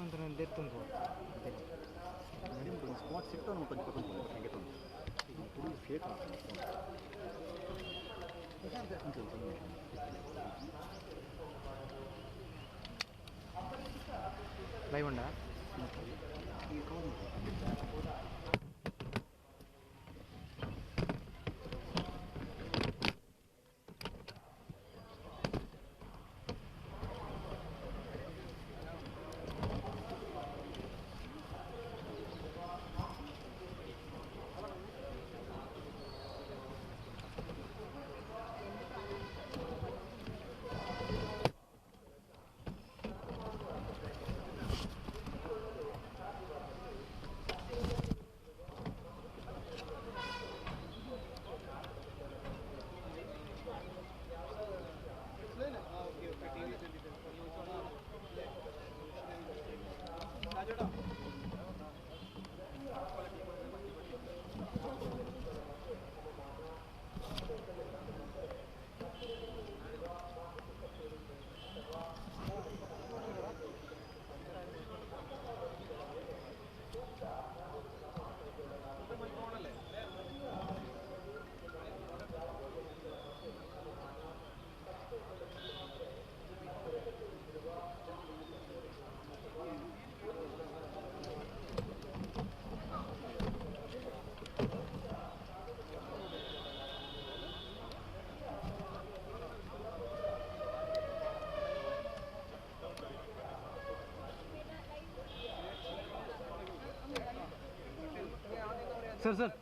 ಮಂತ್ರ ಎತ್ತುಂಟು ನಡಿ ಒಂದು ಸ್ಪಾಟ್ ಸಿಗ್ತಾವೆ ನಾವು ಕೊಂಚ ಕೊಂಚ ಹಂಗೆ ತಂದು ಈಗ ಫುಲ್ ಫೇಕ್ ಆಗ್ತದೆ ಲೈವ್ ಉಂಡಾ ಈ ಕವರ್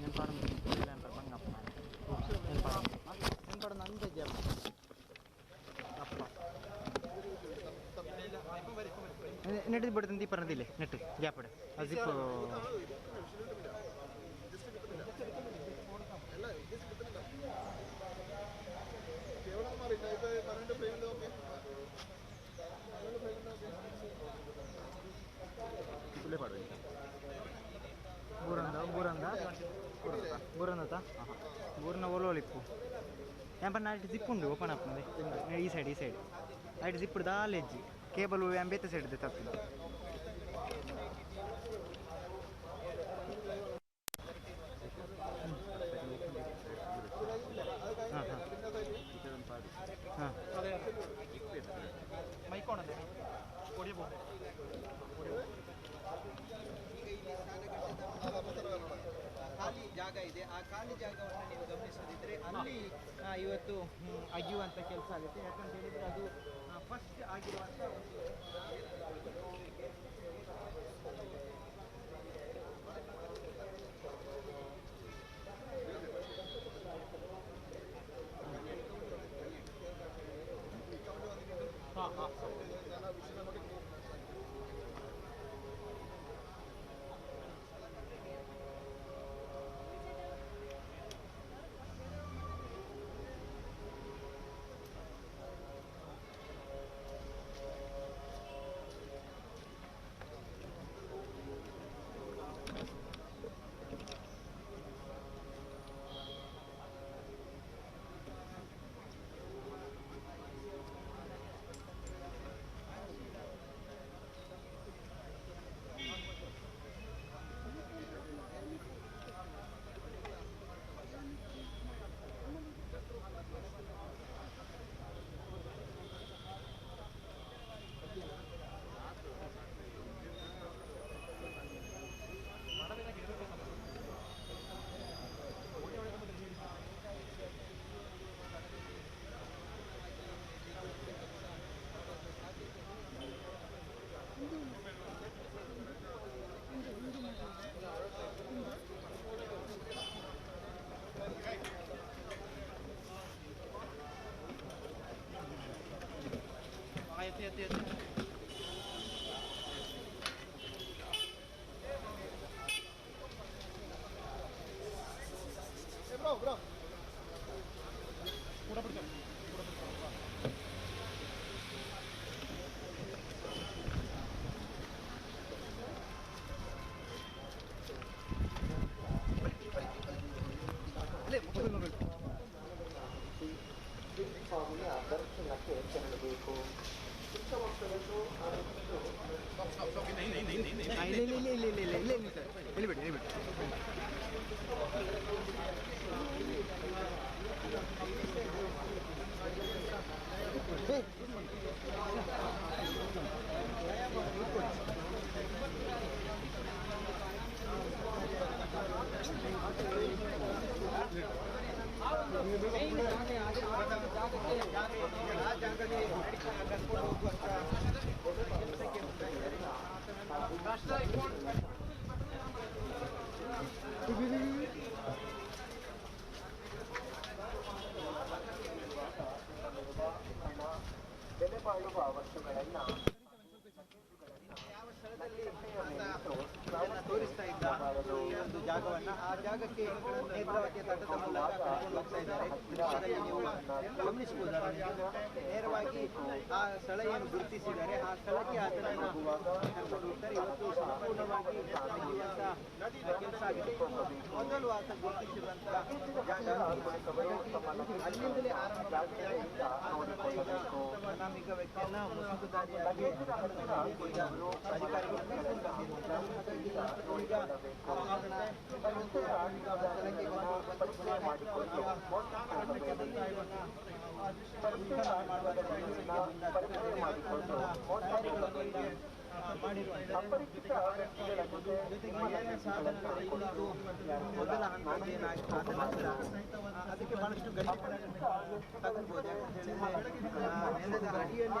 ഞാൻ പാടുന്നു ഞാൻ പാടുന്നു അഞ്ച് ജാം അപ്പം എന്നിട്ട് ഇവിടുത്തെ എന്തി പറഞ്ഞതില്ലേ എന്നിട്ട് ഗ്യാപ്പിടെ അത് ഇപ്പോൾ ಬೂರಂದ ಬೂರಂದ ಬೂರಂದತ ಬೂರನ ಒಲೋಲಿಪ್ಪು ಎಂಪ ನೈಟ್ ಜಿಪ್ ಉಂಡು ಓಪನ್ ಆಗ್ತದೆ ಈ ಸೈಡ್ ಈ ಸೈಡ್ ನೈಟ್ ಜಿಪ್ಪು ದಾಲ್ ಎಜ್ಜಿ ಕೇಬಲ್ ಎಂಬೇತ ಸೈಡ್ ತಪ್ಪು ಹಾಂ ಹಾಂ ಹಾಂ ಮೈಕೋಣದೆ ಹೊಡಿಬೋದು ಖಾಲಿ ಇದೆ. ಆ ಖಾಲಿ ಜಾಗವನ್ನು ನೀವು ಗಮನಿಸೋದಿದ್ರೆ ಅಲ್ಲಿ ಇವತ್ತು ಅಗಿಯುವಂಥ ಕೆಲಸ ಆಗುತ್ತೆ. ಯಾಕಂತ ಹೇಳಿದರೆ ಅದು ಫಸ್ಟ್ ಆಗಿರುವಂಥ ಒಂದು yes, yes. ನೇರವಾಗಿ ಆ ಸ್ಥಳ ಏನು ಗುರುತಿಸಿದ್ದಾರೆ ಆ ಸ್ಥಳಕ್ಕೆ ಆತನನ್ನ ಕರ್ಕೊಂಡು ಹೋಗ್ತಾರೆ ಇವತ್ತು ಸಂಪೂರ್ಣವಾಗಿ ತೆಗೆಯುವಂತ ಕೆಲಸ ಆಗಿದೆ ಮೊದಲು ಆತ ಗುರುತಿಸಿರುವಂತ ಜಾಗ ಅಲ್ಲಿಂದಲೇ ಆರಂಭ ಆಗ್ತಾ ಇದೆ. ಆತನನ್ನ ಈಗ ಅನಾಮಿಕ ವ್ಯಕ್ತಿಯನ್ನ ಮುಸುಕುದಾರಿಯಾಗಿ ಈಗ ಅಧಿಕಾರಿಗಳು ಕರ್ಕೊಂಡು ಬಂದಿದ್ದಾರೆ. ಹಾಗಾಗಿ ಈಗ ಆತನ ಇವತ್ತು ಈಗ ಸ್ಥಳಕ್ಕೆ ಬಂದು ಮಾಡಿಕೊಂಡು ಅಪರಿಚಿತ ವ್ಯಕ್ತಿಗಳ ಜೊತೆ ಮೊದಲ ಹಂತದಲ್ಲಿ ಆದ ಅದಕ್ಕೆ ಬಹಳಷ್ಟು ತಗೊಳ್ಬೋದು ನೆಲದ ಅಡಿಯಲ್ಲಿ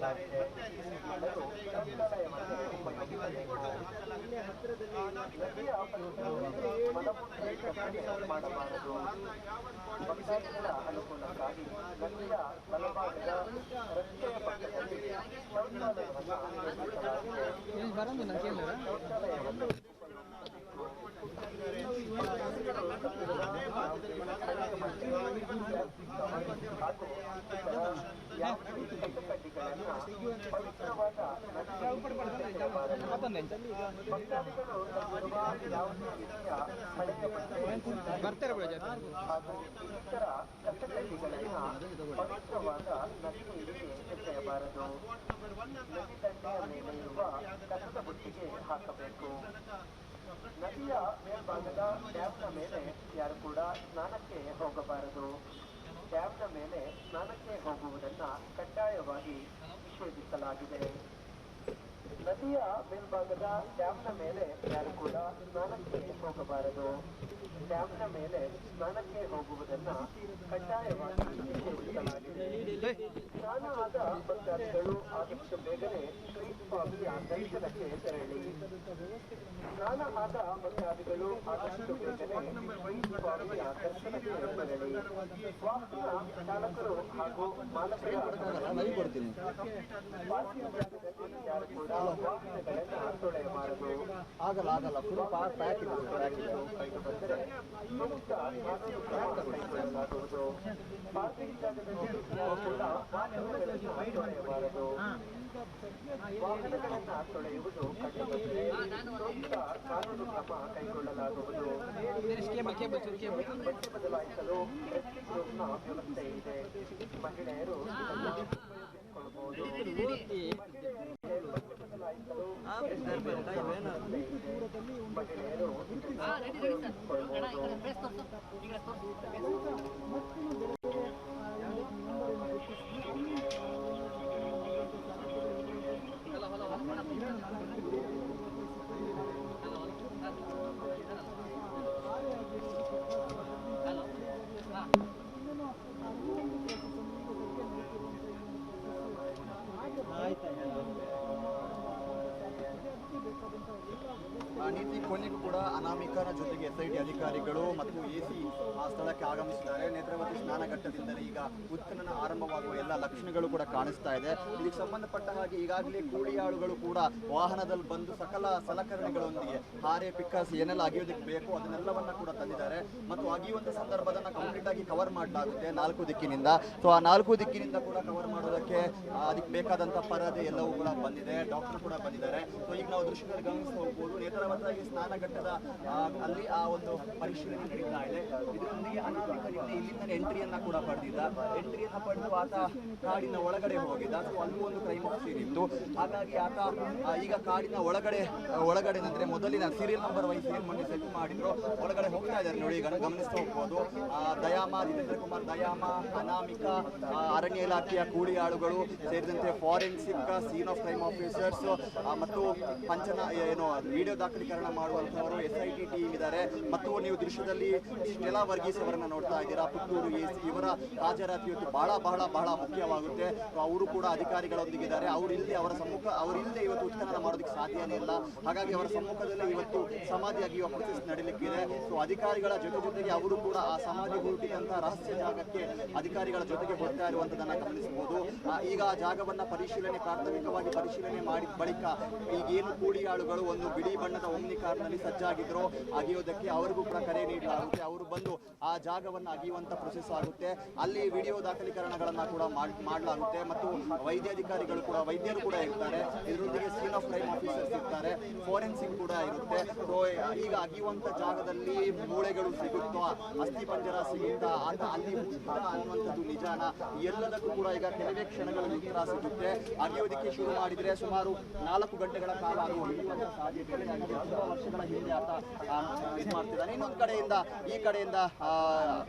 ಕೈಗೊಳ್ಳಲಾಗಿದೆ ಮಾಡಬಾರದು ಅನುಕೂಲಕ್ಕಾಗಿ ಬರ್ತಾರೆ ನದಿ ಮೇಲೆ ಇರುವ ಹಾಕಬೇಕು ನದಿಯ ಮೇಲ್ಭಾಗದ ಡ್ಯಾಮ್ನ ಮೇಲೆ ಯಾರು ಕೂಡ ಸ್ನಾನಕ್ಕೆ ಹೋಗಬಾರದು ಡ್ಯಾಮ್ನ ಮೇಲೆ ಸ್ನಾನಕ್ಕೆ ಹೋಗುವುದನ್ನು ಕಡ್ಡಾಯವಾಗಿ ನಿಷೇಧಿಸಲಾಗಿದೆ. ನದಿಯ ಮೇಲ್ಭಾಗದ ಡ್ಯಾಮ್ನ ಮೇಲೆ ಯಾರು ಕೂಡ ಸ್ನಾನಕ್ಕೆ ಹೋಗಬಾರದು. ಡ್ಯಾಮ್ನ ಮೇಲೆ ಸ್ನಾನಕ್ಕೆ ಹೋಗುವುದನ್ನ ಕಡ್ಡಾಯವಾಗಿ ನಿಷೇಧಿಸಲಾಗಿದೆ. ಸ್ನಾನ ಆದ ಭಕ್ತಾದಿಗಳು ಆದಷ್ಟು ಬೇಗನೆ ಸ್ವಾಮಿಯ ದರ್ಶನಕ್ಕೆ ತೆರಳಿ. ಸ್ನಾನ ಆದ ಭಕ್ತಾದಿಗಳು ಆದಷ್ಟು ಬೇಗನೆ ಸ್ವಾಮಿಯ ದರ್ಶನಕ್ಕೆ ತೆರಳಿ. ವಾಹನ ಚಾಲಕರು ಹಾಗೂ ಮಾಲಕರ ಜಾಗದಲ್ಲಿ ಯಾರು ಕೂಡ ವಾಹನಗಳನ್ನ ತೊಳೆಯಬಾರದು ಆಗಲ್ಲ ಆಗಲ್ಲ ಫುಲ್ ಪ್ಯಾಕ್ ಇದೆ ಪ್ಯಾಕ್ ಇದೆ ಕಂಡು ಬಂದರೆ ಸೂಕ್ತ ಕಾನೂನು ಕ್ರಮ ಕೈಗೊಳ್ಳಲಾಗುವುದು ಪಾರ್ಕಿಂಗ್ ಜಾಗದಲ್ಲಿ ಯಾರು ಕೂಡ ವಾಹನಗಳನ್ನು ತೊಳೆಯಬಾರದು ವಾಹನಗಳನ್ನ ತೊಳೆಯುವುದು ಕಂಡು ಬಂದರೆ ಸೂಕ್ತ ಕಾನೂನು ಕ್ರಮ ಕೈಗೊಳ್ಳಲಾಗುವುದು ಬಟ್ಟೆ ಬದಲಾಯಿಸಲು ಡ್ರೆಸ್ಸಿಂಗ್ ರೂಮ್ನ ವ್ಯವಸ್ಥೆ ಇದೆ ಮಹಿಳೆಯರು ಇದನ್ನ ಉಪಯೋಗಿಸಿಕೊಳ್ಳಬಹುದು ಮಹಿಳೆಯರಿಗೆ ಬಟ್ಟೆ ಬದಲಾಯಿಸಲು ಡ್ರೆಸ್ಸಿಂಗ್ ರೂಮ್ನ ನೀತಿ ಕೊನೆಗೂ ಕೂಡ ಅನಾಮಿಕನ ಜೊತೆಗೆ ಎಸ್ ಅಧಿಕಾರಿಗಳು ಮತ್ತು ಎ ಆ ಸ್ಥಳಕ್ಕೆ ಆಗಮಿಸಿದ್ದಾರೆ. ನೇತ್ರಾವತಿ ಸ್ನಾನಘಟ್ಟದಿಂದಲೇ ಈಗ ಉತ್ಖನನ ಆರಂಭವಾಗುವ ಎಲ್ಲ ಲಕ್ಷಣಗಳು ಕೂಡ ಕಾಣಿಸ್ತಾ ಇದೆ. ಇದಕ್ಕೆ ಸಂಬಂಧಪಟ್ಟ ಹಾಗೆ ಈಗಾಗಲೇ ಕೂಲಿಯಾಳುಗಳು ಕೂಡ ವಾಹನದಲ್ಲಿ ಬಂದು ಸಕಲ ಸಲಕರಣೆಗಳೊಂದಿಗೆ ಹಾರೆ, ಪಿಕ್ಕಾಸ್ ಏನೆಲ್ಲ ಅಗಿಯೋದಕ್ಕೆ ಬೇಕು ಅದನ್ನೆಲ್ಲವನ್ನ ಕೂಡ ತಂದಿದ್ದಾರೆ. ಮತ್ತು ಅಗಿಯುವಂತ ಸಂದರ್ಭದನ್ನ ಕಂಪ್ಲೀಟ್ ಆಗಿ ಕವರ್ ಮಾಡಲಾಗುತ್ತೆ ನಾಲ್ಕು ದಿಕ್ಕಿನಿಂದ. ಸೊ ಆ ನಾಲ್ಕು ದಿಕ್ಕಿನಿಂದ ಕೂಡ ಕವರ್ ಮಾಡೋದಕ್ಕೆ ಅದಕ್ಕೆ ಬೇಕಾದಂತ ಪರದೆ ಎಲ್ಲವೂ ಕೂಡ ಬಂದಿದೆ. ಡಾಕ್ಟರ್ ಕೂಡ ಬಂದಿದ್ದಾರೆ. ಸೊ ಈಗ ನಾವು ದೃಶ್ಯದಲ್ಲಿ ಗಮನಿಸ್ತಾ ಹೋಗ್ಬೋದು. ನೇತರವಾಗಿ ಸ್ನಾನಘಟ್ಟದ ಅಲ್ಲಿ ಆ ಒಂದು ಪರಿಶೀಲನೆ ನಡೀತಾ ಇದೆ. ಇದರೊಂದಿಗೆ ಅನಾಮಿಕ ನಿನ್ನೆ ಇಲ್ಲಿಂದ ಎಂಟ್ರಿಯನ್ನ ಕೂಡ ಪಡೆದಿದ್ದ. ಎಂಟ್ರಿಯನ್ನ ಪಡೆದು ಆತ ಕಾಡಿನ ಒಳಗಡೆ ಹೋಗಿದ್ದ. ಅಲ್ಲೂ ಒಂದು ಕ್ರೈಮ್ ಆಫ್ ಇತ್ತು. ಹಾಗಾಗಿ ಆತ ಈಗ ಕಾಡಿನ ಒಳಗಡೆ ಒಳಗಡೆ ಅಂದ್ರೆ ಮೊದಲಿನ ಸೀರಿಯಲ್ ನಂಬರ್ ವೈಸ್ ಏನ್ ಮೊನ್ನೆ ಸೆಟ್ ಮಾಡಿದ್ರು, ಒಳಗಡೆ ಹೋಗ್ತಾ ಇದ್ದಾರೆ ನೋಡಿ, ಈಗ ಗಮನಿಸ್ತಾ ಹೋಗ್ಬೋದು. ದಯಾಮ, ಜಿತೇಂದ್ರ ಕುಮಾರ್ ದಯಾಮ, ಅನಾಮಿಕ ಅರಣ್ಯ ಇಲಾಖೆಯ ಕೂಲಿಯಾಳುಗಳು ಸೇರಿದಂತೆ forensic scene of crime officers ಮತ್ತು ಪಂಚನ, ಏನು ವಿಡಿಯೋ ದಾಖಲೀಕರಣ ಮಾಡುವಂತವರು ಎಸ್ ಐ ಟಿ ಟೀಮ್ ಇದ್ದಾರೆ ಮತ್ತು ನೀವು ದೃಶ್ಯದಲ್ಲಿ ಸ್ಟೆಲಾ ವರ್ಗೀಸ್ ಅವರನ್ನ ನೋಡ್ತಾ ಇದ್ದೀರಾ. ಪುತ್ತೂರು ಎಸ್ ಇವರ ಹಾಜರಾತಿ ಇವತ್ತು ಬಹಳ ಬಹಳ ಬಹಳ ಮುಖ್ಯವಾಗುತ್ತೆ. ಅವರು ಕೂಡ ಅಧಿಕಾರಿಗಳೊಂದಿಗಿದ್ದಾರೆ. ಅವರು ಇಲ್ಲದೆ ಅವರ ಸಮ್ಮುಖ ಅವರಿಲ್ಲದೆ ಇವತ್ತು ಉತ್ಖನನ ಮಾಡೋದಕ್ಕೆ ಸಾಧ್ಯನೇ ಇಲ್ಲ. ಹಾಗಾಗಿ ಅವರ ಸಮ್ಮುಖದಲ್ಲಿ ಇವತ್ತು ಸಮಾಧಿ ಅಗಿಯುವ ಪ್ರೊಸೆಸ್ ನಡೀಲಿಕ್ಕಿದೆ ಸೊ, ಅಧಿಕಾರಿಗಳ ಜೊತೆ ಜೊತೆಗೆ ಅವರು ಕೂಡ ಆ ಸಮಾಧಿ ಹುಡುಕಿದಂತಹ ರಹಸ್ಯ ಜಾಗಕ್ಕೆ ಅಧಿಕಾರಿಗಳ ಜೊತೆಗೆ ಹೋಗ್ತಾ ಇರುವಂತದನ್ನ ಗಮನಿಸಬಹುದು. ಈಗ ಆ ಜಾಗವನ್ನ ಪರಿಶೀಲನೆ ಪ್ರಾಥಮಿಕವಾಗಿ ಪರಿಶೀಲನೆ ಮಾಡಿದ ಬಳಿಕ ಈಗೇನು ಕೂಲಿಯಾಳುಗಳು ಒಂದು ಬಿಳಿ ಬಣ್ಣದ ಒಮ್ನಿ ಕಾರ್ನಲ್ಲಿ ಸಜ್ಜಾಗಿದ್ರು. ಅಗಿಯೋದಕ್ಕೆ ಅವರಿಗೂ ಕೂಡ ಕರೆ ನೀಡಲಾಗುತ್ತೆ. ಅವರು ಬಂದು ಆ ಜಾಗವನ್ನ ಅಗಿಯುವಂತ ಪ್ರೊಸೆಸ್ ಆಗುತ್ತೆ. ಅಲ್ಲಿ ವಿಡಿಯೋ ದಾಖಲೀಕರಣಗಳನ್ನ ಕೂಡ ಮಾಡ್- ಮಾಡಲಾಗುತ್ತೆ. ಮತ್ತು ವೈದ್ಯಾಧಿಕಾರಿಗಳು ಕೂಡ, ವೈದ್ಯರು ಕೂಡ ಇರ್ತಾರೆ. ಇದರೊಂದಿಗೆ ಸೀನ್ ಆಫ್ ಕ್ರೈಮ್ ಆಫೀಸರ್ಸ್ ಇರ್ತಾರೆ. ಫೋರೆನ್ಸಿಕ್ ಕೂಡ ಇರುತ್ತೆ. ಈಗ ಅಗಿಯುವಂತ ಜಾಗದಲ್ಲಿ ಮೂಳೆಗಳು ಸಿಗುತ್ತೋ, ಅಸ್ಥಿ ಪಂಜರ ಸಿಗುತ್ತಾ ಅಲ್ಲಿ ಅನ್ನುವಂಥದ್ದು ನಿಜಾನ? ಎಲ್ಲದಕ್ಕೂ ಕೂಡ ಈಗ ಕೆಲವೇ ಕ್ಷಣಗಳಲ್ಲಿ ಉತ್ತರ ಸಿಗುತ್ತೆ. ಅಗಿಯೋದಕ್ಕೆ ಶುರು ಮಾಡಿದ್ರೆ ಸುಮಾರು ನಾಲ್ಕು ಗಂಟೆಗಳ ಕಾಲ ಆಗುವ ಸಾಧ್ಯತೆ ವರ್ಷಗಳ ಹಿಂದೆ ಆತ ಇದು ಮಾಡ್ತಿದ್ದಾನೆ. ಇನ್ನೊಂದು ಕಡೆಯಿಂದ, ಈ ಕಡೆಯಿಂದ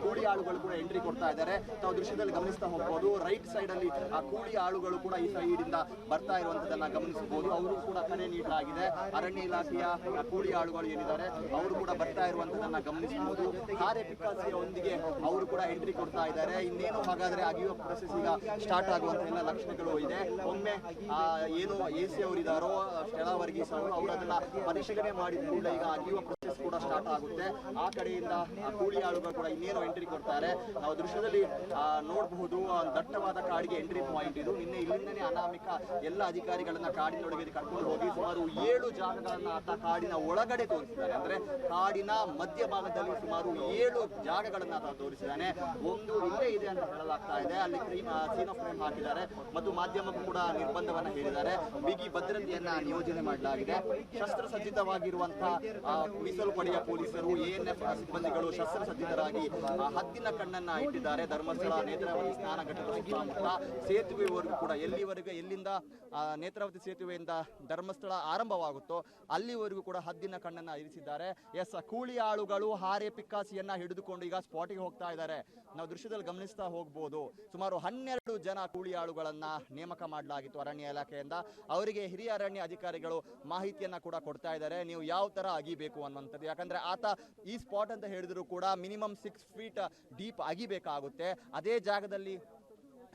ಕೂಡಿ ಕೂಲಿ ಆಳುಗಳು ಕೂಡ ಎಂಟ್ರಿ ಕೊಡ್ತಾ ಇದ್ದಾರೆ. ನಾವು ದೃಶ್ಯದಲ್ಲಿ ಗಮನಿಸ್ತಾ ಹೋಗ್ಬೋದು ರೈಟ್ ಸೈಡ್ ಅಲ್ಲಿ, ಆ ಕೂಲಿ ಆಳುಗಳು ಕೂಡ ಈ ಸೈಡ್ ಇಂದ ಬರ್ತಾ ಇರುವಂತದನ್ನ ಗಮನಿಸಬಹುದು. ಅವರು ಕೂಡ ಕರೆ ನೀಡಲಾಗಿದೆ. ಅರಣ್ಯ ಇಲಾಖೆಯ ಕೂಲಿ ಆಳುಗಳು ಏನಿದ್ದಾರೆ, ಅವರು ಕೂಡ ಬರ್ತಾ ಇರುವಂತದನ್ನ ಗಮನಿಸಬಹುದು. ಹಾರೆ ಪಿಕ್ಕಾಸಿಯೊಂದಿಗೆ ಅವರು ಕೂಡ ಎಂಟ್ರಿ ಕೊಡ್ತಾ ಇದ್ದಾರೆ. ಇನ್ನೇನು ಹಾಗಾದ್ರೆ ಅಗಿಯೋ ಪ್ರೊಸೆಸ್ ಈಗ ಸ್ಟಾರ್ಟ್ ಆಗುವಂತ ಎಲ್ಲ ಲಕ್ಷಣಗಳು ಇದೆ. ಒಮ್ಮೆ ಏನು ಎ ಸಿ ಅವರಿದ್ದಾರೋ ಸ್ಥಳ ವರ್ಗೀಸ್ ಅವರು ಅವರು ಅದನ್ನ ಪರಿಶೀಲನೆ ಮಾಡಿದ ಈಗ ಕೂಡ ಸ್ಟಾರ್ಟ್ ಆಗುತ್ತೆ. ಆ ಕಡೆಯಿಂದ ಕೂಲಿ ಆಳುಗಳು ಕೂಡ ಇನ್ನೇನು ಎಂಟ್ರಿ ಕೊಡ್ತಾರೆ. ನಾವು ದೃಶ್ಯದಲ್ಲಿ ನೋಡಬಹುದು ದಟ್ಟವಾದ ಕಾಡಿಗೆ ಎಂಟ್ರಿ ಪಾಯಿಂಟ್ ಇದು. ನಿನ್ನೆ ಇಲ್ಲಿಂದನೇ ಅನಾಮಿಕ ಎಲ್ಲ ಅಧಿಕಾರಿಗಳನ್ನ ಕಾಡಿನೊಳಗೆ ಕರ್ಕೊಂಡು ಹೋಗಿ ಸುಮಾರು ಏಳು ಜಾಗಗಳನ್ನ ಆತ ಕಾಡಿನ ಒಳಗಡೆ ತೋರಿಸಿದ್ದಾರೆ. ಅಂದ್ರೆ ಕಾಡಿನ ಮಧ್ಯಭಾಗದಲ್ಲಿ ಸುಮಾರು ಏಳು ಜಾಗಗಳನ್ನ ಆತ ತೋರಿಸಿದ್ದಾನೆ. ಒಂದು ಇಲ್ಲೇ ಇದೆ ಅಂತ ಹೇಳಲಾಗ್ತಾ ಇದೆ. ಅಲ್ಲಿ ಸೀನ್ ಆಫ್ ಫ್ರೇಮ್ ಹಾಕಿದ್ದಾರೆ ಮತ್ತು ಮಾಧ್ಯಮಕ್ಕೂ ಕೂಡ ನಿರ್ಬಂಧವನ್ನ ಹೇಳಿದ್ದಾರೆ ಬಿಗಿ ಭದ್ರತೆಯನ್ನ ನಿಯೋಜನೆ ಮಾಡಲಾಗಿದೆ. ಶಸ್ತ್ರಸಜ್ಜಿತವಾಗಿರುವಂತಹ ಮೀಸಲು ಪಡೆಯ ಪೊಲೀಸರು, ಎಎನ್ಎಫ್ ಸಿಬ್ಬಂದಿಗಳು ಶಸ್ತ್ರಸಜ್ಜಿತರಾಗಿ ಹದ್ದಿನ ಕಣ್ಣನ್ನ ಇಟ್ಟಿದ್ದಾರೆ. ಧರ್ಮಸ್ಥಳ ನೇತ್ರಾವತಿ ಸ್ನಾನಘಟ್ಟದ ಸುತ್ತಮುತ್ತ ಸೇತುವೆವರೆಗೂ ಕೂಡ ಎಲ್ಲಿವರೆಗೂ, ಎಲ್ಲಿಂದ ನೇತ್ರಾವತಿ ಸೇತುವೆಯಿಂದ ಧರ್ಮಸ್ಥಳ ಆರಂಭವಾಗುತ್ತೋ ಅಲ್ಲಿವರೆಗೂ ಕೂಡ ಹದ್ದಿನ ಕಣ್ಣನ್ನ ಇರಿಸಿದ್ದಾರೆ. ಎಸ್, ಕೂಲಿ ಆಳುಗಳು ಹಾರೆ ಪಿಕ್ಕಾಸಿಯನ್ನ ಹಿಡಿದುಕೊಂಡು ಈಗ ಸ್ಪಾಟಿಗೆ ಹೋಗ್ತಾ ಇದ್ದಾರೆ. ನಾವು ದೃಶ್ಯದಲ್ಲಿ ಗಮನಿಸ್ತಾ ಹೋಗ್ಬೋದು. ಸುಮಾರು ಹನ್ನೆರಡು ಜನ ಕೂಲಿ ಆಳುಗಳನ್ನ ನೇಮಕ ಮಾಡಲಾಗಿತ್ತು ಅರಣ್ಯ ಇಲಾಖೆಯಿಂದ. ಅವರಿಗೆ ಹಿರಿಯ ಅರಣ್ಯ ಅಧಿಕಾರಿಗಳು ಮಾಹಿತಿಯನ್ನ ಕೂಡ ಕೊಡ್ತಾ ಇದ್ದಾರೆ. ನೀವು ಯಾವ ತರ ಅಗಿಬೇಕು ಅನ್ನುವಂಥದ್ದು ಯಾಕಂದ್ರೆ ಆತ ಈ ಸ್ಪಾಟ್ ಅಂತ ಹೇಳಿದ್ರು ಕೂಡ ಮಿನಿಮಮ್ ಸಿಕ್ಸ್ ಫೀಟ್ ಡೀಪ್ ಆಗಿಬೇಕಾಗುತ್ತೆ. ಅದೇ ಜಾಗದಲ್ಲಿ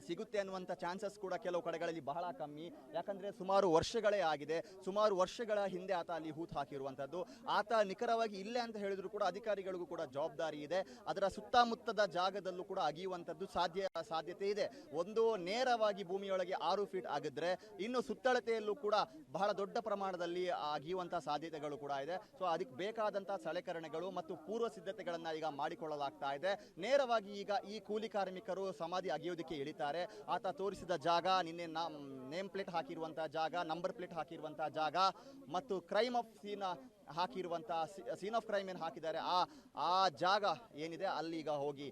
ಸಿಗುತ್ತೆ ಅನ್ನುವಂಥ ಚಾನ್ಸಸ್ ಕೂಡ ಕೆಲವು ಕಡೆಗಳಲ್ಲಿ ಬಹಳ ಕಮ್ಮಿ. ಯಾಕಂದರೆ ಸುಮಾರು ವರ್ಷಗಳೇ ಆಗಿದೆ. ಸುಮಾರು ವರ್ಷಗಳ ಹಿಂದೆ ಆತ ಅಲ್ಲಿ ಹೂತು ಹಾಕಿರುವಂಥದ್ದು. ಆತ ನಿಖರವಾಗಿ ಇಲ್ಲೇ ಅಂತ ಹೇಳಿದ್ರು ಕೂಡ ಅಧಿಕಾರಿಗಳಿಗೂ ಕೂಡ ಜವಾಬ್ದಾರಿ ಇದೆ. ಅದರ ಸುತ್ತಮುತ್ತದ ಜಾಗದಲ್ಲೂ ಕೂಡ ಅಗಿಯುವಂಥದ್ದು ಸಾಧ್ಯ, ಸಾಧ್ಯತೆ ಇದೆ. ಒಂದು ನೇರವಾಗಿ ಭೂಮಿಯೊಳಗೆ ಆರು ಫೀಟ್ ಆಗಿದ್ರೆ ಇನ್ನು ಸುತ್ತಳತೆಯಲ್ಲೂ ಕೂಡ ಬಹಳ ದೊಡ್ಡ ಪ್ರಮಾಣದಲ್ಲಿ ಅಗಿಯುವಂಥ ಸಾಧ್ಯತೆಗಳು ಕೂಡ ಇದೆ. ಸೊ ಅದಕ್ಕೆ ಬೇಕಾದಂಥ ಸಲಕರಣೆಗಳು ಮತ್ತು ಪೂರ್ವ ಸಿದ್ಧತೆಗಳನ್ನು ಈಗ ಮಾಡಿಕೊಳ್ಳಲಾಗ್ತಾ ಇದೆ. ನೇರವಾಗಿ ಈಗ ಈ ಕೂಲಿ ಕಾರ್ಮಿಕರು ಸಮಾಧಿ ಅಗಿಯೋದಕ್ಕೆ ಇಳಿತಾರೆ. ಆತ ತೋರಿಸಿದ ಜಾಗ, ನಿನ್ನೆ ನೇಮ್ ಪ್ಲೇಟ್ ಹಾಕಿರುವಂತಹ ಜಾಗ, ನಂಬರ್ ಪ್ಲೇಟ್ ಹಾಕಿರುವಂತಹ ಜಾಗ ಮತ್ತು ಕ್ರೈಮ್ ಆಫ್ ಸೀನ್ ಹಾಕಿರುವಂಥ ಸೀನ್ ಆಫ್ ಕ್ರೈಮ್ ಏನು ಹಾಕಿದ್ದಾರೆ, ಆ ಆ ಜಾಗ ಏನಿದೆ, ಅಲ್ಲಿ ಈಗ ಹೋಗಿ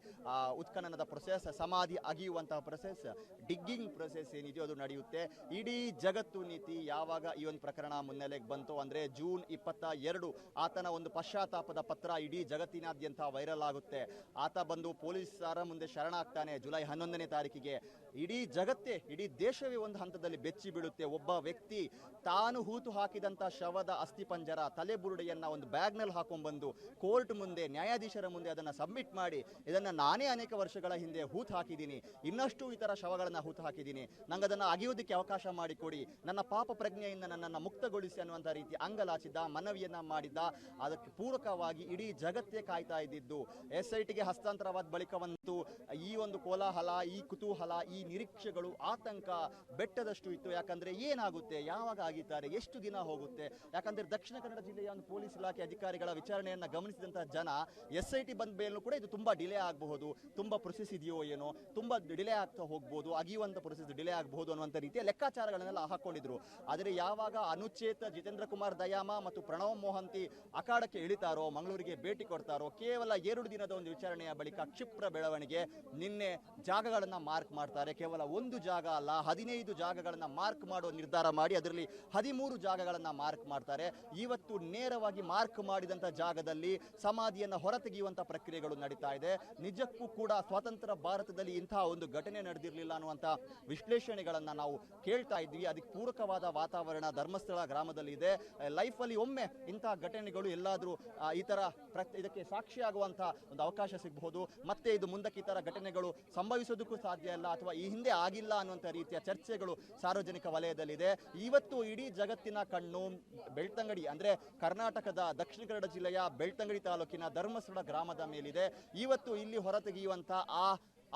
ಉತ್ಖನನದ ಪ್ರೊಸೆಸ್ ಸಮಾಧಿ ಅಗಿಯುವಂತಹ ಪ್ರೊಸೆಸ್ ಡಿಗ್ಗಿಂಗ್ ಪ್ರೊಸೆಸ್ ಏನಿದೆಯೋ ಅದು ನಡೆಯುತ್ತೆ. ಇಡೀ ಜಗತ್ತು ನೀತಿ ಯಾವಾಗ ಈ ಒಂದು ಪ್ರಕರಣ ಮುನ್ನೆಲೆಗೆ ಬಂತು ಅಂದರೆ ಜೂನ್ ಇಪ್ಪತ್ತ ಎರಡು, ಆತನ ಒಂದು ಪಶ್ಚಾತ್ತಾಪದ ಪತ್ರ ಇಡೀ ಜಗತ್ತಿನಾದ್ಯಂತ ವೈರಲ್ ಆಗುತ್ತೆ. ಆತ ಬಂದು ಪೊಲೀಸರ ಮುಂದೆ ಶರಣಾಗ್ತಾನೆ ಜುಲೈ ಹನ್ನೊಂದನೇ ತಾರೀಕಿಗೆ. ಇಡೀ ಜಗತ್ತೇ, ಇಡೀ ದೇಶವೇ ಒಂದು ಹಂತದಲ್ಲಿ ಬೆಚ್ಚಿ ಬೀಳುತ್ತೆ ಒಬ್ಬ ವ್ಯಕ್ತಿ ತಾನು ಹೂತು ಹಾಕಿದಂತ ಶವದ ಅಸ್ಥಿಪಂಜರ ತಲೆಬುರುಡೆಯನ್ನ ಒಂದು ಬ್ಯಾಗ್ನಲ್ಲಿ ಹಾಕೊಂಡ್ಬಂದು ಕೋರ್ಟ್ ಮುಂದೆ, ನ್ಯಾಯಾಧೀಶರ ಮುಂದೆ ಅದನ್ನ ಸಬ್ಮಿಟ್ ಮಾಡಿ, ಇದನ್ನ ನಾನೇ ಅನೇಕ ವರ್ಷಗಳ ಹಿಂದೆ ಹೂತು ಹಾಕಿದ್ದೀನಿ. ಇನ್ನಷ್ಟು ಇತರ ಶವಗಳನ್ನ ಹೂತು ಹಾಕಿದ್ದೀನಿ. ನಂಗೆ ಅದನ್ನ ಅಗಿಯೋದಕ್ಕೆ ಅವಕಾಶ ಮಾಡಿಕೊಡಿ. ನನ್ನ ಪಾಪ ಪ್ರಜ್ಞೆಯಿಂದ ನನ್ನನ್ನು ಮುಕ್ತಗೊಳಿಸಿ ಅನ್ನುವಂಥ ರೀತಿ ಅಂಗಲಾಚಿದ್ದ, ಮನವಿಯನ್ನ ಮಾಡಿದ್ದ, ಅದಕ್ಕೆ ಪೂರಕವಾಗಿ ಇಡೀ ಜಗತ್ತೇ ಕಾಯ್ತಾ ಇದ್ದಿದ್ದು ಎಸ್ ಐ ಟಿಗೆ ಹಸ್ತಾಂತರವಾದ ಬಳಿಕವಂತೂ ಈ ಒಂದು ಕೋಲಾಹಲ, ಈ ಕುತೂಹಲ, ಈ ನಿರೀಕ್ಷೆಗಳು, ಆತಂಕ ಬೆಟ್ಟದಷ್ಟು ಇತ್ತು. ಯಾಕಂದ್ರೆ ಏನಾಗುತ್ತೆ? ಯಾವಾಗ ಆಗಿದ್ದಾರೆ? ಎಷ್ಟು ದಿನ ಹೋಗುತ್ತೆ? ಯಾಕಂದ್ರೆ ದಕ್ಷಿಣ ಕನ್ನಡ ಜಿಲ್ಲೆಯ ಒಂದು ಪೊಲೀಸ್ ಇಲಾಖೆ ಅಧಿಕಾರಿಗಳ ವಿಚಾರಣೆಯನ್ನು ಗಮನಿಸಿದಂತಹ ಜನ ಎಸ್ ಐ ಟಿ ಬಂದ ಮೇಲೂ ಕೂಡ ಇದು ತುಂಬಾ ಡಿಲೇ ಆಗಬಹುದು, ತುಂಬಾ ಪ್ರೊಸೆಸ್ ಇದೆಯೋ ಏನೋ, ತುಂಬಾ ಡಿಲೇ ಆಗ್ತಾ ಹೋಗ್ಬೋದು ಅಗಿಯುವಂಥ ಪ್ರೊಸೆಸ್ ಡಿಲೇ ಆಗಬಹುದು ಅನ್ನುವಂಥ ರೀತಿಯ ಲೆಕ್ಕಾಚಾರಗಳನ್ನೆಲ್ಲ ಹಾಕೊಂಡಿದ್ರು. ಆದರೆ ಯಾವಾಗ ಅನುಚೇತ ಜಿತೇಂದ್ರ ಕುಮಾರ್ ದಯಾಮ ಮತ್ತು ಪ್ರಣವ್ ಮೋಹಂತಿ ಅಖಾಡಕ್ಕೆ ಇಳಿತಾರೋ, ಮಂಗಳೂರಿಗೆ ಭೇಟಿ ಕೊಡ್ತಾರೋ, ಕೇವಲ ಎರಡು ದಿನದ ಒಂದು ವಿಚಾರಣೆಯ ಬಳಿಕ ಕ್ಷಿಪ್ರ ಬೆಳವಣಿಗೆ ನಿನ್ನೆ ಜಾಗಗಳನ್ನು ಮಾರ್ಕ್ ಮಾಡ್ತಾರೆ. ಕೇವಲ ಒಂದು ಜಾಗ ಅಲ್ಲ, ಹದಿನೈದು ಜಾಗಗಳನ್ನು ಮಾರ್ಕ್ ಮಾಡೋ ನಿರ್ಧಾರ ಮಾಡಿ ಅದರಲ್ಲಿ ಹದಿಮೂರು ಜಾಗಗಳನ್ನು ಮಾರ್ಕ್ ಮಾಡ್ತಾರೆ. ಇವತ್ತು ನೇರವಾಗಿ ಮಾರ್ಕ್ ಮಾಡಿದಂತ ಜಾಗದಲ್ಲಿ ಸಮಾಧಿಯನ್ನ ಹೊರತೆಗೆಯುವಂತ ಪ್ರಕ್ರಿಯೆಗಳು ನಡೀತಾ ಇದೆ. ನಿಜಕ್ಕೂ ಕೂಡ ಸ್ವತಂತ್ರ ಭಾರತದಲ್ಲಿ ಇಂತಹ ಒಂದು ಘಟನೆ ನಡೆದಿರಲಿಲ್ಲ ಅನ್ನುವಂತ ವಿಶ್ಲೇಷಣೆಗಳನ್ನ ನಾವು ಕೇಳ್ತಾ ಇದ್ವಿ. ಅದಕ್ಕೆ ಪೂರಕವಾದ ವಾತಾವರಣ ಧರ್ಮಸ್ಥಳ ಗ್ರಾಮದಲ್ಲಿ ಇದೆ. ಲೈಫ್ ಅಲ್ಲಿ ಒಮ್ಮೆ ಇಂತಹ ಘಟನೆಗಳು ಎಲ್ಲಾದರೂ ಈ ತರ ಪ್ರತಿ, ಇದಕ್ಕೆ ಸಾಕ್ಷಿಯಾಗುವಂಥ ಒಂದು ಅವಕಾಶ ಸಿಗಬಹುದು. ಮತ್ತೆ ಇದು ಮುಂದಕ್ಕೆ ಈ ತರ ಘಟನೆಗಳು ಸಂಭವಿಸೋದಕ್ಕೂ ಸಾಧ್ಯ ಇಲ್ಲ ಅಥವಾ ಈ ಹಿಂದೆ ಆಗಿಲ್ಲ ಅನ್ನುವಂಥ ರೀತಿಯ ಚರ್ಚೆಗಳು ಸಾರ್ವಜನಿಕ ವಲಯದಲ್ಲಿದೆ. ಇವತ್ತು ಇಡೀ ಜಗತ್ತಿನ ಕಣ್ಣು ಬೆಳ್ತಂಗಡಿ, ಅಂದ್ರೆ ಕರ್ನಾಟಕದ ದಕ್ಷಿಣ ಕನ್ನಡ ಜಿಲ್ಲೆಯ ಬೆಳ್ತಂಗಡಿ ತಾಲೂಕಿನ ಧರ್ಮಸ್ಥಳ ಗ್ರಾಮದ ಮೇಲಿದೆ. ಇವತ್ತು ಇಲ್ಲಿ ಹೊರತೆಗೆಯುವಂತ ಆ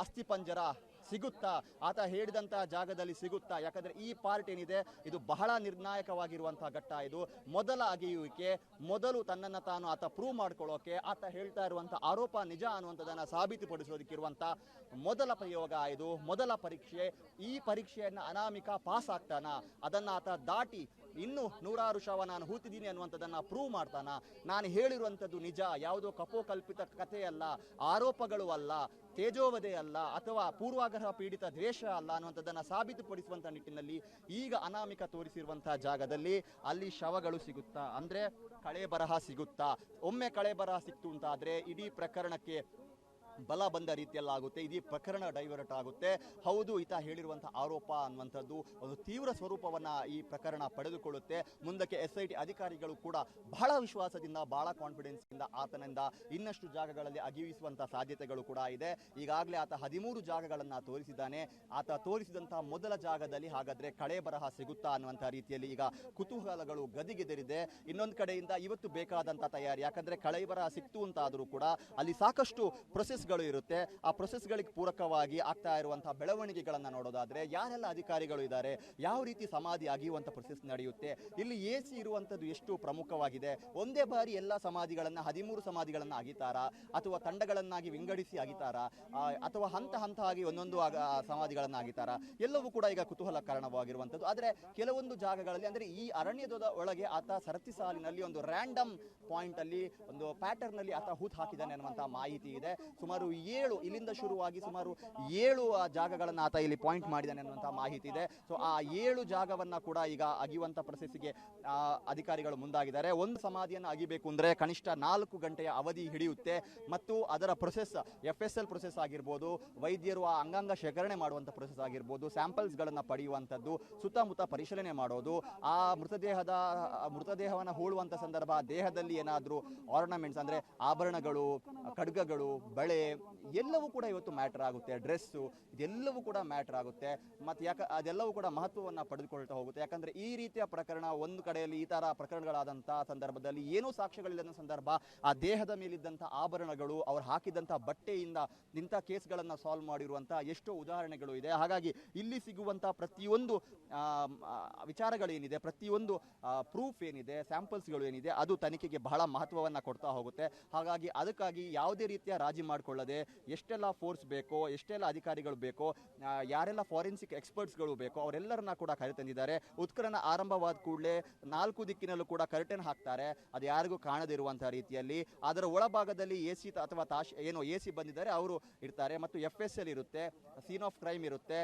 ಅಸ್ಥಿಪಂಜರ ಸಿಗುತ್ತಾ? ಆತ ಹೇಳಿದಂತಹ ಜಾಗದಲ್ಲಿ ಸಿಗುತ್ತಾ? ಯಾಕಂದ್ರೆ ಈ ಪಾರ್ಟ್ ಏನಿದೆ, ಇದು ಬಹಳ ನಿರ್ಣಾಯಕವಾಗಿರುವಂತಹ ಘಟ್ಟ ಇದು. ಮೊದಲ ಅಗೆಯುವಿಕೆ, ಮೊದಲು ತನ್ನನ್ನು ತಾನು ಆತ ಪ್ರೂವ್ ಮಾಡ್ಕೊಳ್ಳೋಕೆ, ಆತ ಹೇಳ್ತಾ ಇರುವಂತ ಆರೋಪ ನಿಜ ಅನ್ನುವಂಥದ್ದನ್ನು ಸಾಬೀತುಪಡಿಸೋದಕ್ಕಿರುವಂಥ ಮೊದಲ ಪ್ರಯೋಗ ಇದು, ಮೊದಲ ಪರೀಕ್ಷೆ. ಈ ಪರೀಕ್ಷೆಯನ್ನ ಅನಾಮಿಕ ಪಾಸ್ ಆಗ್ತಾನ? ಅದನ್ನ ಆತ ದಾಟಿ ಇನ್ನು ನೂರಾರು ಶವ ನಾನು ಹೂತಿದ್ದೀನಿ ಅನ್ನುವಂಥದ್ದನ್ನ ಪ್ರೂವ್ ಮಾಡ್ತಾನ? ನಾನು ಹೇಳಿರುವಂಥದ್ದು ನಿಜ, ಯಾವುದೋ ಕಪೋಕಲ್ಪಿತ ಕಥೆಯಲ್ಲ ಆರೋಪಗಳು ಅಲ್ಲ, ತೇಜೋವಧೆ ಅಲ್ಲ, ಅಥವಾ ಪೂರ್ವಾಗ್ರಹ ಪೀಡಿತ ದ್ವೇಷ ಅಲ್ಲ ಅನ್ನುವಂಥದ್ದನ್ನು ಸಾಬೀತುಪಡಿಸುವಂತ ನಿಟ್ಟಿನಲ್ಲಿ ಈಗ ಅನಾಮಿಕ ತೋರಿಸಿರುವಂತಹ ಜಾಗದಲ್ಲಿ ಅಲ್ಲಿ ಶವಗಳು ಸಿಗುತ್ತಾ? ಅಂದ್ರೆ ಕಳೆ ಬರಹ ಸಿಗುತ್ತಾ? ಒಮ್ಮೆ ಕಳೆ ಬರಹ ಸಿಕ್ತು ಅಂತಾದ್ರೆ ಇಡೀ ಪ್ರಕರಣಕ್ಕೆ ಬಲ ಬಂದ ರೀತಿಯಲ್ಲಾಗುತ್ತೆ ಇಡೀ ಪ್ರಕರಣ ಡೈವರ್ಟ್ ಆಗುತ್ತೆ. ಹೌದು, ಈತ ಹೇಳಿರುವಂಥ ಆರೋಪ ಅನ್ನುವಂಥದ್ದು ಒಂದು ತೀವ್ರ ಸ್ವರೂಪವನ್ನ ಈ ಪ್ರಕರಣ ಪಡೆದುಕೊಳ್ಳುತ್ತೆ. ಮುಂದಕ್ಕೆ ಎಸ್ ಐ ಟಿ ಅಧಿಕಾರಿಗಳು ಕೂಡ ಬಹಳ ವಿಶ್ವಾಸದಿಂದ, ಬಹಳ ಕಾನ್ಫಿಡೆನ್ಸ್ ಇಂದ ಆತನಿಂದ ಇನ್ನಷ್ಟು ಜಾಗಗಳಲ್ಲಿ ಅಗಿವಿಸುವಂತ ಸಾಧ್ಯತೆಗಳು ಕೂಡ ಇದೆ. ಈಗಾಗಲೇ ಆತ ಹದಿಮೂರು ಜಾಗಗಳನ್ನು ತೋರಿಸಿದ್ದಾನೆ. ಆತ ತೋರಿಸಿದಂತಹ ಮೊದಲ ಜಾಗದಲ್ಲಿ ಹಾಗಾದ್ರೆ ಕಳೆ ಬರಹ ಸಿಗುತ್ತಾ ಅನ್ನುವಂಥ ರೀತಿಯಲ್ಲಿ ಈಗ ಕುತೂಹಲಗಳು ಗದಿಗೆದರಿದೆ. ಇನ್ನೊಂದು ಕಡೆಯಿಂದ ಇವತ್ತು ಬೇಕಾದಂತ ತಯಾರಿ, ಯಾಕಂದ್ರೆ ಕಳೆ ಬರಹ ಸಿಕ್ತು ಅಂತ ಆದರೂ ಕೂಡ ಅಲ್ಲಿ ಸಾಕಷ್ಟು ಪ್ರೊಸೆಸ್ ಪ್ರೊಸೆಸ್ಗಳು ಇರುತ್ತೆ. ಆ ಪ್ರೊಸೆಸ್ಗಳಿಗೆ ಪೂರಕವಾಗಿ ಆಗ್ತಾ ಇರುವಂತಹ ಬೆಳವಣಿಗೆಗಳನ್ನು ನೋಡೋದಾದ್ರೆ ಯಾರೆಲ್ಲ ಅಧಿಕಾರಿಗಳು ಇದ್ದಾರೆ, ಯಾವ ರೀತಿ ಸಮಾಧಿ ಅಗಿಯುವಂಥ ಪ್ರೊಸೆಸ್ ನಡೆಯುತ್ತೆ, ಇಲ್ಲಿ ಎ ಸಿ ಎಷ್ಟು ಪ್ರಮುಖವಾಗಿದೆ, ಒಂದೇ ಬಾರಿ ಎಲ್ಲ ಸಮಾಧಿಗಳನ್ನು, ಹದಿಮೂರು ಸಮಾಧಿಗಳನ್ನು ಅಗಿತಾರಾ, ಅಥವಾ ತಂಡಗಳನ್ನಾಗಿ ವಿಂಗಡಿಸಿ ಅಗಿತಾರಾ ಅಥವಾ ಹಂತ ಹಂತ ಆಗಿ ಒಂದೊಂದು ಸಮಾಧಿಗಳನ್ನು ಅಗಿತಾರಾ, ಎಲ್ಲವೂ ಕೂಡ ಈಗ ಕುತೂಹಲ ಕಾರಣವಾಗಿರುವಂಥದ್ದು ಆದರೆ ಕೆಲವೊಂದು ಜಾಗಗಳಲ್ಲಿ ಅಂದರೆ ಈ ಅರಣ್ಯದ ಒಳಗೆ ಆತ ಸರತಿ ಸಾಲಿನಲ್ಲಿ ಒಂದು ರ್ಯಾಂಡಮ್ ಪಾಯಿಂಟ್ ಅಲ್ಲಿ, ಒಂದು ಪ್ಯಾಟರ್ನ್ ಅಲ್ಲಿ ಆತ ಹೂತ್ ಹಾಕಿದ್ದಾನೆ ಅನ್ನುವಂಥ ಮಾಹಿತಿ ಇದೆ. ಸುಮಾರು ಏಳು ಇಲ್ಲಿಂದ ಶುರುವಾಗಿ ಸುಮಾರು ಏಳು ಆ ಜಾಗಗಳನ್ನು ಆತ ಇಲ್ಲಿ ಪಾಯಿಂಟ್ ಮಾಡಿದ್ದಾನೆ ಅನ್ನುವಂಥ ಮಾಹಿತಿ ಇದೆ. ಸೊ ಆ ಏಳು ಜಾಗವನ್ನ ಕೂಡ ಈಗ ಅಗಿಯುವಂಥ ಪ್ರೊಸೆಸ್ಗೆ ಅಧಿಕಾರಿಗಳು ಮುಂದಾಗಿದ್ದಾರೆ. ಒಂದು ಸಮಾಧಿಯನ್ನು ಅಗಿಬೇಕು ಅಂದ್ರೆ ಕನಿಷ್ಠ ನಾಲ್ಕು ಗಂಟೆಯ ಅವಧಿ ಹಿಡಿಯುತ್ತೆ. ಮತ್ತು ಅದರ process F S L process ಆಗಿರ್ಬೋದು, ವೈದ್ಯರು ಆ ಅಂಗಾಂಗ ಶೇಖರಣೆ ಮಾಡುವಂಥ ಪ್ರೊಸೆಸ್ ಆಗಿರ್ಬೋದು ಸ್ಯಾಂಪಲ್ಸ್ಗಳನ್ನು ಪಡೆಯುವಂಥದ್ದು, ಸುತ್ತಮುತ್ತ ಪರಿಶೀಲನೆ ಮಾಡೋದು, ಆ ಮೃತದೇಹದ ಆ ಮೃತದೇಹವನ್ನು ಹೂಳುವಂಥ ಸಂದರ್ಭ, ದೇಹದಲ್ಲಿ ಏನಾದರೂ ಆರ್ನಮೆಂಟ್ಸ್ ಅಂದರೆ ಆಭರಣಗಳು, ಖಡ್ಗಗಳು, ಬಳೆ ಎಲ್ಲವೂ ಕೂಡ ಇವತ್ತು ಮ್ಯಾಟರ್ ಆಗುತ್ತೆ. ಡ್ರೆಸ್ಸು, ಇದೆಲ್ಲವೂ ಕೂಡ ಮ್ಯಾಟರ್ ಆಗುತ್ತೆ. ಮತ್ತು ಯಾಕ, ಅದೆಲ್ಲವೂ ಕೂಡ ಮಹತ್ವವನ್ನು ಪಡೆದುಕೊಳ್ತಾ ಹೋಗುತ್ತೆ. ಯಾಕಂದರೆ ಈ ರೀತಿಯ ಪ್ರಕರಣ ಒಂದು ಕಡೆಯಲ್ಲಿ ಈ ಥರ ಪ್ರಕರಣಗಳಾದಂಥ ಸಂದರ್ಭದಲ್ಲಿ ಏನೂ ಸಾಕ್ಷ್ಯಗಳಿಲ್ಲದ ಸಂದರ್ಭ, ಆ ದೇಹದ ಮೇಲಿದ್ದಂಥ ಆಭರಣಗಳು, ಅವ್ರು ಹಾಕಿದಂಥ ಬಟ್ಟೆಯಿಂದ ಇಂಥ ಕೇಸ್ಗಳನ್ನು ಸಾಲ್ವ್ ಮಾಡಿರುವಂಥ ಎಷ್ಟೋ ಉದಾಹರಣೆಗಳು ಇದೆ. ಹಾಗಾಗಿ ಇಲ್ಲಿ ಸಿಗುವಂಥ ಪ್ರತಿಯೊಂದು ವಿಚಾರಗಳೇನಿದೆ, ಪ್ರತಿಯೊಂದು ಪ್ರೂಫ್ ಏನಿದೆ ಸ್ಯಾಂಪಲ್ಸ್ಗಳು ಏನಿದೆ ಅದು ತನಿಖೆಗೆ ಬಹಳ ಮಹತ್ವವನ್ನು ಕೊಡ್ತಾ ಹೋಗುತ್ತೆ. ಹಾಗಾಗಿ ಅದಕ್ಕಾಗಿ ಯಾವುದೇ ರೀತಿಯ ರಾಜಿ ಮಾಡಿಕೊಳ್ಳದೆ ಎಷ್ಟೆಲ್ಲ ಫೋರ್ಸ್ ಬೇಕೋ ಎಷ್ಟೆಲ್ಲ ಅಧಿಕಾರಿಗಳು ಬೇಕೋ ಯಾರೆಲ್ಲ ಫಾರೆನ್ಸಿಕ್ ಎಕ್ಸ್ಪರ್ಟ್ಸ್ಗಳು ಬೇಕೋ ಅವರೆಲ್ಲರನ್ನ ಕೂಡ ಕರೆತಂದಿದ್ದಾರೆ ಉತ್ಕರಣ ಆರಂಭವಾದ ಕೂಡಲೇ ನಾಲ್ಕು ದಿಕ್ಕಿನಲ್ಲೂ ಕೂಡ ಕರ್ಟನ್ ಹಾಕ್ತಾರೆ. ಅದು ಯಾರಿಗೂ ಕಾಣದಿರುವಂತಹ ರೀತಿಯಲ್ಲಿ. ಅದರ ಒಳಭಾಗದಲ್ಲಿ ಎ ಸಿ ಅಥವಾ ತಾಶ್ ಏನು ಎ ಸಿ ಬಂದಿದ್ದಾರೆ ಅವರು ಇರ್ತಾರೆ. ಮತ್ತು ಎಫ್ ಎಸ್ ಎಲ್ ಇರುತ್ತೆ ಸೀನ್ ಆಫ್ ಕ್ರೈಮ್ ಇರುತ್ತೆ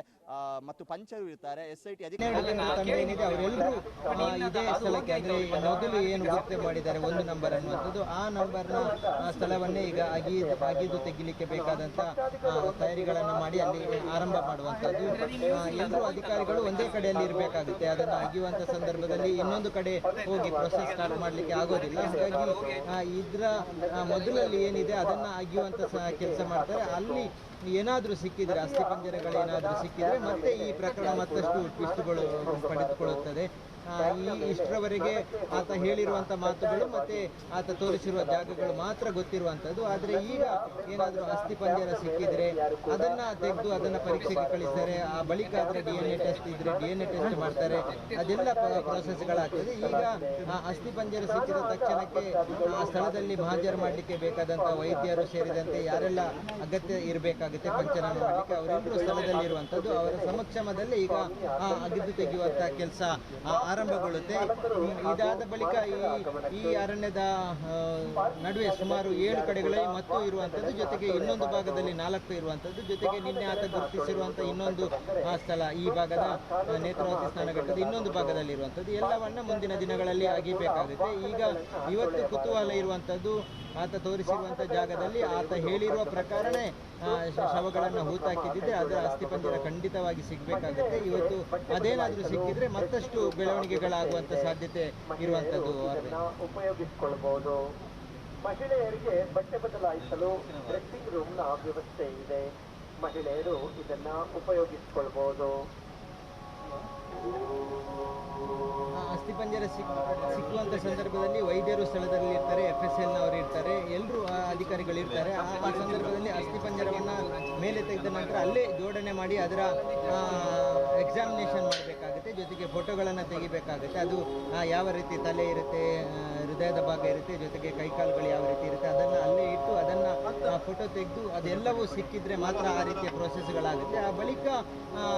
ಮತ್ತು ಪಂಚರು ಇರ್ತಾರೆ. ಎಸ್ ಐ ಟಿ ಅಧಿಕಾರಿ ಮೊದಲು ಏನು ಮಾಡಿದ್ದಾರೆ ಒಂದು ನಂಬರ್ ಅನ್ನುವಂಥದ್ದು ಆ ನಂಬರ್ನ ಸ್ಥಳವನ್ನೇ ಈಗ ಅಗಿದು ತೆಗಿಲಿಕ್ಕೆ ಬೇಕಾದಂತ ಆ, ತಯಾರಿಗಳನ್ನು ಮಾಡಿ ಅಲ್ಲಿ ಆರಂಭ ಮಾಡುವಂತದ್ದು. ಎಲ್ಲರೂ ಅಧಿಕಾರಿಗಳು ಒಂದೇ ಕಡೆಯಲ್ಲಿ ಇರಬೇಕಾಗುತ್ತೆ. ಅದನ್ನು ಅಗಿಯುವಂತ ಸಂದರ್ಭದಲ್ಲಿ ಇನ್ನೊಂದು ಕಡೆ ಹೋಗಿ ಪ್ರೊಸೆಸ್ ಸ್ಟಾರ್ಟ್ ಮಾಡಲಿಕ್ಕೆ ಆಗೋದಿಲ್ಲ. ಹಾಗಾಗಿ ಇದ್ರ ಮೊದಲಲ್ಲಿ ಏನಿದೆ ಅದನ್ನ ಅಗಿಯುವಂತ ಕೆಲಸ ಮಾಡ್ತಾರೆ. ಅಲ್ಲಿ ಏನಾದರೂ ಸಿಕ್ಕಿದ್ರೆ ಅಸ್ಥಿಪಂಜರಗಳು ಏನಾದರೂ ಸಿಕ್ಕಿದ್ರೆ ಮತ್ತೆ ಈ ಪ್ರಕರಣ ಮತ್ತಷ್ಟು ಟ್ವಿಸ್ಟ್ಗಳು ಪಡೆದುಕೊಳ್ಳುತ್ತದೆ. ಈ ಇಷ್ಟರವರೆಗೆ ಆತ ಹೇಳಿರುವಂತ ಮಾತುಗಳು ಮತ್ತೆ ಆತ ತೋರಿಸಿರುವ ಜಾಗಗಳು ಮಾತ್ರ ಗೊತ್ತಿರುವಂತದ್ದು. ಆದ್ರೆ ಈಗ ಏನಾದರೂ ಅಸ್ಥಿಪಂಜರ ಸಿಕ್ಕಿದ್ರೆ ಅದನ್ನ ತೆಗೆದು ಅದನ್ನ ಪರೀಕ್ಷೆಗೆ ಕಳಿಸ್ತಾರೆ. ಆ ಬಳಿಕ ಆದ್ರೆ ಡಿ ಎನ್ ಎ ಟೆಸ್ಟ್ ಇದ್ರೆ ಡಿ ಎನ್ ಎ ಟೆಸ್ಟ್ ಮಾಡ್ತಾರೆ. ಅದೆಲ್ಲ ಪ್ರೋಸೆಸ್ಗಳಾಗ್ತದೆ ಈಗ ಆ ಅಸ್ಥಿಪಂಜರ ಸಿಕ್ಕಿದ ತಕ್ಷಣಕ್ಕೆ ಆ ಸ್ಥಳದಲ್ಲಿ ಹಾಜರು ಮಾಡಲಿಕ್ಕೆ ಬೇಕಾದಂತಹ ವೈದ್ಯರು ಸೇರಿದಂತೆ ಯಾರೆಲ್ಲ ಅಗತ್ಯ ಇರಬೇಕಾಗುತ್ತೆ ಪಂಚನಾಮ ಮಾಡಲಿಕ್ಕೆ ಸ್ಥಳದಲ್ಲಿ ಇರುವಂತದ್ದು ಅವರ ಸಮಕ್ಷಮದಲ್ಲಿ ಈಗ ಆ, ಅಗಿದು ತೆಗೆಯುವಂತಹ ಕೆಲಸ. ಆರಂಭಗೊಳ್ಳುತ್ತೆ. ಇದಾದ ಬಳಿಕ ಈ ಈ ಅರಣ್ಯದ ನಡುವೆ ಸುಮಾರು ಏಳು ಕಡೆಗಳಲ್ಲಿ ಮತ್ತು ಇರುವಂತದ್ದು ಜೊತೆಗೆ ಇನ್ನೊಂದು ಭಾಗದಲ್ಲಿ ನಾಲ್ಕು ಇರುವಂತದ್ದು ಜೊತೆಗೆ ನಿನ್ನೆ ಆತ ಗುರುತಿಸಿರುವಂಥ ಇನ್ನೊಂದು ಆ, ಸ್ಥಳ ಈ ಭಾಗದ ನೇತ್ರಾವತಿ ಸ್ನಾನಘಟ್ಟದ ಇನ್ನೊಂದು ಭಾಗದಲ್ಲಿ ಇರುವಂಥದ್ದು. ಎಲ್ಲವನ್ನ ಮುಂದಿನ ದಿನಗಳಲ್ಲಿ ಅಗಿಬೇಕಾಗುತ್ತೆ ಈಗ ಇವತ್ತು ಕುತೂಹಲ ಇರುವಂತದ್ದು ಆತ ತೋರಿಸಿರುವಂತ ಜಾಗದಲ್ಲಿ ಆತ ಹೇಳಿರುವ ಪ್ರಕಾರನೇ ಶವಗಳನ್ನು ಹೂತಾಕಿದ್ದಿದ್ರೆ ಅದರ ಅಸ್ಥಿಪಂಜರ ಖಂಡಿತವಾಗಿ ಸಿಗಬೇಕಾಗುತ್ತೆ. ಇವತ್ತು ಅದೇನಾದರೂ ಸಿಕ್ಕಿದ್ರೆ ಮತ್ತಷ್ಟು ಬೆಳವಣಿಗೆಗಳಾಗುವಂತ ಸಾಧ್ಯತೆ ಇರುವಂತದ್ದು ಇದನ್ನ ಉಪಯೋಗಿಸಿಕೊಳ್ಬಹುದು ಮಹಿಳೆಯರಿಗೆ ಬಟ್ಟೆ ಬದಲಾಯಿಸಲು ಡ್ರೆಸ್ಸಿಂಗ್ ರೂಮ್ನ ವ್ಯವಸ್ಥೆ ಇದೆ. ಮಹಿಳೆಯರು ಇದನ್ನ ಉಪಯೋಗಿಸಿಕೊಳ್ಬಹುದು ಅಸ್ಥಿಪಂಜರ ಸಿಕ್ ಸಿಕ್ಕುವಂಥ ಸಂದರ್ಭದಲ್ಲಿ ವೈದ್ಯರು ಸ್ಥಳದಲ್ಲಿ ಇರ್ತಾರೆ ಎಫ್ ಎಸ್ ಎಲ್ ನವರು ಇರ್ತಾರೆ ಎಲ್ಲರೂ ಅಧಿಕಾರಿಗಳು ಇರ್ತಾರೆ. ಆ ಸಂದರ್ಭದಲ್ಲಿ ಅಸ್ಥಿಪಂಜರವನ್ನು ಮೇಲೆ ತೆಗೆದ ನಂತರ ಅಲ್ಲೇ ಜೋಡಣೆ ಮಾಡಿ ಅದರ ಎಕ್ಸಾಮಿನೇಷನ್ ಮಾಡಬೇಕಾಗುತ್ತೆ, ಜೊತೆಗೆ ಫೋಟೋಗಳನ್ನು ತೆಗಿಬೇಕಾಗುತ್ತೆ. ಅದು ಯಾವ ರೀತಿ ತಲೆ ಇರುತ್ತೆ ಹೃದಯದ ಭಾಗ ಇರುತ್ತೆ, ಜೊತೆಗೆ ಕೈಕಾಲುಗಳು ಯಾವ ರೀತಿ ಇರುತ್ತೆ ಅದನ್ನು ಅಲ್ಲೇ ಇಟ್ಟು ಅದನ್ನು ಫೋಟೋ ತೆಗೆದು ಅದೆಲ್ಲವೂ ಸಿಕ್ಕಿದ್ರೆ ಮಾತ್ರ ಆ ರೀತಿಯ ಪ್ರೋಸೆಸ್ಗಳಾಗುತ್ತೆ ಆ ಬಳಿಕ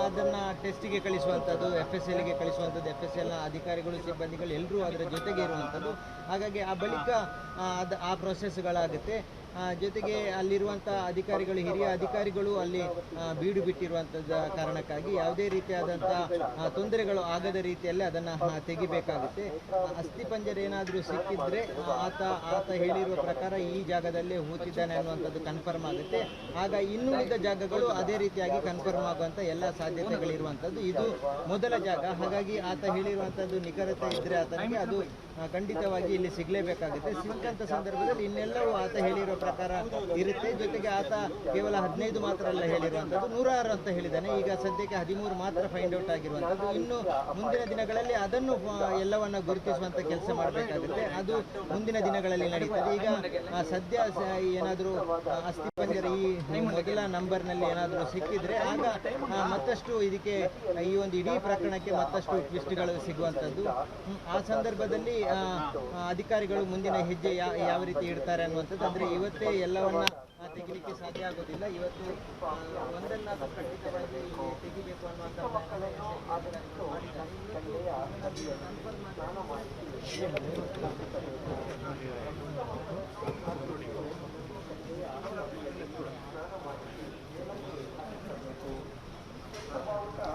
ಅದನ್ನು ಟೆಸ್ಟಿಗೆ ಕಳಿಸುವಂಥದ್ದು ಎಫ್ ಎಸ್ ಎಲ್ಗೆ ಕಳಿಸುವಂಥದ್ದು ಎಫ್ ಎಸ್ ಎಲ್ನ ಅಧಿಕಾರಿಗಳು, ಸಿಬ್ಬಂದಿಗಳು ಎಲ್ಲರೂ ಅದರ ಜೊತೆಗೆ ಇರುವಂಥದ್ದು. ಹಾಗಾಗಿ ಆ ಬಳಿಕ ಅದ, ಆ ಪ್ರೋಸೆಸ್ಗಳಾಗುತ್ತೆ ಜೊತೆಗೆ ಅಲ್ಲಿರುವಂತಹ ಅಧಿಕಾರಿಗಳು, ಹಿರಿಯ ಅಧಿಕಾರಿಗಳು ಅಲ್ಲಿ ಬೀಡು ಬಿಟ್ಟಿರುವಂತಹ ಕಾರಣಕ್ಕಾಗಿ ಯಾವುದೇ ರೀತಿಯಾದಂತಹ ತೊಂದರೆಗಳು ಆಗದ ರೀತಿಯಲ್ಲಿ ಅದನ್ನ ತೆಗಿಬೇಕಾಗುತ್ತೆ. ಅಸ್ಥಿ ಪಂಜರ ಏನಾದರೂ ಸಿಕ್ಕಿದ್ರೆ, ಆತ ಆತ ಹೇಳಿರುವ ಪ್ರಕಾರ ಈ ಜಾಗದಲ್ಲೇ ಹೂತಿದ್ದಾನೆ ಅನ್ನುವಂಥದ್ದು ಕನ್ಫರ್ಮ್ ಆಗುತ್ತೆ. ಆಗ ಇನ್ನುಳಿದ ಜಾಗಗಳು ಅದೇ ರೀತಿಯಾಗಿ ಕನ್ಫರ್ಮ್ ಆಗುವಂತ ಎಲ್ಲ ಸಾಧ್ಯತೆಗಳಿರುವಂಥದ್ದು ಇದು ಮೊದಲ ಜಾಗ. ಹಾಗಾಗಿ ಆತ ಹೇಳಿರುವಂತದ್ದು ನಿಖರತೆ ಇದ್ರೆ ಆತನಿಗೆ ಅದು ಖಂಡಿತವಾಗಿ ಇಲ್ಲಿ ಸಿಗಲೇಬೇಕಾಗುತ್ತೆ. ಸಿಕ್ಕಂತ ಸಂದರ್ಭದಲ್ಲಿ ಇನ್ನೆಲ್ಲವೂ ಆತ ಹೇಳಿರುವ ಪ್ರಕಾರ ಇರುತ್ತೆ. ಜೊತೆಗೆ ಆತ ಕೇವಲ ಹದಿನೈದು ಮಾತ್ರ ಅಲ್ಲ ಹೇಳಿರುವಂಥದ್ದು. ನೂರಾರು ಅಂತ ಹೇಳಿದ್ದಾನೆ. ಈಗ ಸದ್ಯಕ್ಕೆ ಹದಿಮೂರು ಮಾತ್ರ ಫೈಂಡ್ ಔಟ್ ಆಗಿರುವಂಥದ್ದು. ಇನ್ನು ಮುಂದಿನ ದಿನಗಳಲ್ಲಿ ಅದನ್ನು ಎಲ್ಲವನ್ನ ಗುರುತಿಸುವಂತ ಕೆಲಸ ಮಾಡಬೇಕಾಗುತ್ತೆ. ಅದು ಮುಂದಿನ ದಿನಗಳಲ್ಲಿ ನಡೀತದೆ. ಈಗ ಸದ್ಯ ಏನಾದರೂ ಏನಾದರೂ ಅಸ್ಥಿಪಂಜರ ಈ ಮೊದಲ ನಂಬರ್ನಲ್ಲಿ ಏನಾದರೂ ಸಿಕ್ಕಿದ್ರೆ ಆಗ ಮತ್ತಷ್ಟು ಇದಕ್ಕೆ, ಈ ಒಂದು ಇಡೀ ಪ್ರಕರಣಕ್ಕೆ ಮತ್ತಷ್ಟು ಟ್ವಿಸ್ಟ್ಗಳು ಸಿಗುವಂಥದ್ದು. ಆ ಸಂದರ್ಭದಲ್ಲಿ ಅಧಿಕಾರಿಗಳು ಮುಂದಿನ ಹೆಜ್ಜೆ ಯಾವ ರೀತಿ ಇಡ್ತಾರೆ ಅನ್ನುವಂಥದ್ದು. ಅಂದರೆ ಇವತ್ತೇ ಎಲ್ಲವನ್ನ ಆ, ತೆಗಿಲಿಕ್ಕೆ ಸಾಧ್ಯ ಆಗೋದಿಲ್ಲ. ಇವತ್ತು ಒಂದನ್ನ ಒಂದನ್ನಾದ್ರೂ ಖಂಡಿತವಾಗಿ ತೆಗಿಬೇಕು ಅನ್ನುವಂಥ ಪ್ರಯತ್ನ